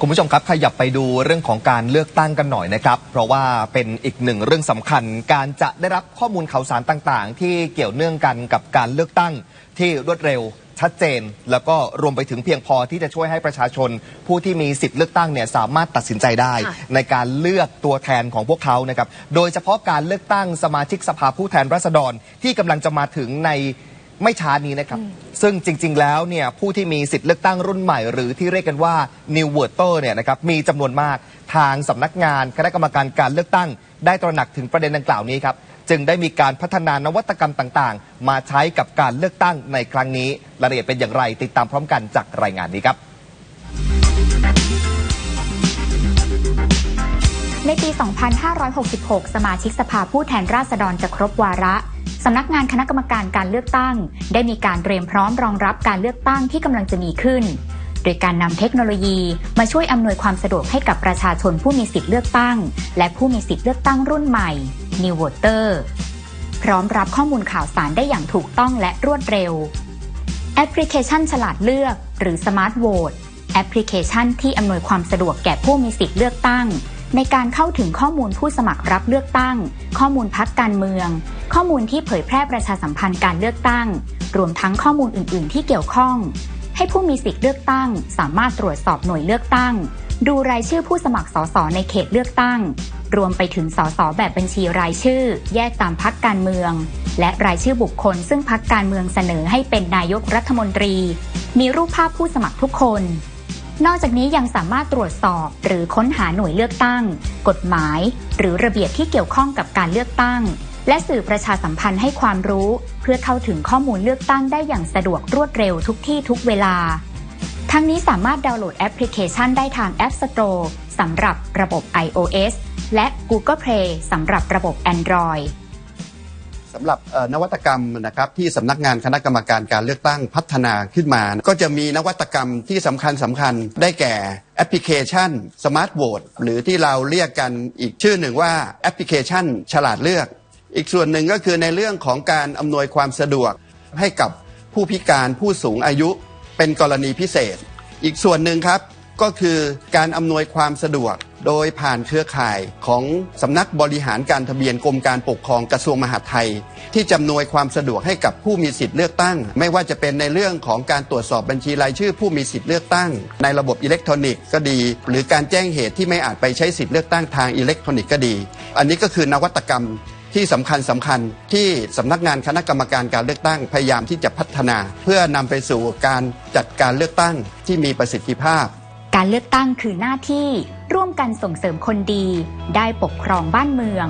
คุณผู้ชมครับขยับไปดูเรื่องของการเลือกตั้งกันหน่อยนะครับ เพราะว่าเป็นอีกหนึ่งเรื่องสำคัญ การจะได้รับข้อมูลข่าวสารต่างๆ ที่เกี่ยวเนื่องกันกับการเลือกตั้งที่รวดเร็วชัดเจน แล้วก็รวมไปถึงเพียงพอที่จะช่วยให้ประชาชน ผู้ที่มีสิทธิ์เลือกตั้งเนี่ยสามารถตัดสินใจได้ค่ะในการเลือกตัวแทนของพวกเขานะครับโดยเฉพาะการเลือกตั้งสมาชิกสภาผู้แทนราษฎรที่กำลังจะมาถึงใน ไม่ช้านี้นะครับ ซึ่งจริง ๆ แล้วเนี่ยผู้ที่มีสิทธิ์เลือกตั้งรุ่นใหม่ หรือที่เรียกกันว่า New Voter เนี่ยนะครับมีจำนวนมากทางสำนักงานคณะกรรมการการเลือกตั้ง ได้ตระหนักถึงประเด็นดังกล่าวนี้ครับจึงได้มีการพัฒนานวัตกรรมต่างๆ มาใช้กับการเลือกตั้งในครั้งนี้รายละเอียดเป็นอย่างไร ติดตามพร้อมกันจากรายงานนี้ครับในปี 2566 สมาชิกสภาผู้แทนราษฎรจะครบวาระ สำนักงานคณะกรรมการการเลือกตั้ง ได้มีการเตรียมพร้อมรองรับการเลือกตั้งที่กำลังจะมีขึ้น โดยการนำเทคโนโลยีมาช่วยอำนวยความสะดวกให้กับประชาชนผู้มีสิทธิ์เลือกตั้ง และผู้มีสิทธิ์เลือกตั้งรุ่นใหม่ New Voter พร้อมรับข้อมูลข่าวสารได้อย่างถูกต้องและรวดเร็ว แอปพลิเคชันฉลาดเลือก หรือ Smart Vote แอปพลิเคชันที่อำนวยความสะดวกแก่ผู้มีสิทธิ์เลือกตั้ง ในการเข้าถึงข้อมูลผู้สมัครรับเลือกตั้ง ข้อมูลพักการเมือง ข้อมูลที่เผยแพร่ประชาสัมพันธ์การเลือกตั้ง รวมทั้งข้อมูลอื่น ๆ ที่เกี่ยวข้อง ให้ผู้มีสิทธิ์เลือกตั้ง สามารถตรวจสอบหน่วยเลือกตั้ง ดูรายชื่อผู้สมัครสสในเขตเลือกตั้ง รวมไปถึงสสแบบบัญชีรายชื่อ แยกตามพักการเมือง และรายชื่อบุคคล ซึ่งพักการเมืองเสนอให้เป็นนายกรัฐมนตรี มีรูปภาพผู้สมัครทุกคน นอกจากนี้ยังสามารถตรวจสอบหรือค้นหาหน่วยเลือกตั้ง กฎหมาย หรือระเบียบที่เกี่ยวข้องกับการเลือกตั้ง และสื่อประชาสัมพันธ์ให้ความรู้ เพื่อเข้าถึงข้อมูลเลือกตั้งได้อย่างสะดวกรวดเร็วทุกที่ทุกเวลา ทั้งนี้สามารถดาวน์โหลดแอปพลิเคชันได้ทาง App Store สำหรับระบบ iOS และ Google Play สำหรับระบบ Android สำหรับนวัตกรรมนะครับที่สำนักงานคณะกรรมการการเลือกตั้งพัฒนาขึ้นมา ก็จะมีนวัตกรรมที่สำคัญสำคัญได้แก่แอปพลิเคชัน Smart Vote หรือที่เราเรียกกันอีกชื่อหนึ่งว่าแอปพลิเคชัน ฉลาดเลือก อีกส่วนหนึ่งก็คือในเรื่องของการอำนวยความสะดวกให้กับผู้พิการผู้สูงอายุเป็นกรณีพิเศษ อีกส่วนหนึ่งครับ ก็คือการอำนวยความสะดวกโดยผ่านเครือข่ายของสำนักบริหารการทะเบียนกรมการปกครองกระทรวงมหาดไทย ที่จำนวยความสะดวกให้กับผู้มีสิทธิ์เลือกตั้ง ไม่ว่าจะเป็นในเรื่องของการตรวจสอบบัญชีรายชื่อผู้มีสิทธิ์เลือกตั้ง ในระบบอิเล็กทรอนิกส์ก็ดี หรือการแจ้งเหตุที่ไม่อาจไปใช้สิทธิ์เลือกตั้งทางอิเล็กทรอนิกส์ก็ดี อันนี้ก็คือนวัตกรรมที่สำคัญสำคัญที่สำนักงานคณะกรรมการการเลือกตั้งพยายามที่จะพัฒนา เพื่อนำไปสู่การจัดการเลือกตั้งที่มีประสิทธิภาพ การเลือกตั้งคือหน้าที่ร่วมกันส่งเสริมคนดี ได้ปกครองบ้านเมือง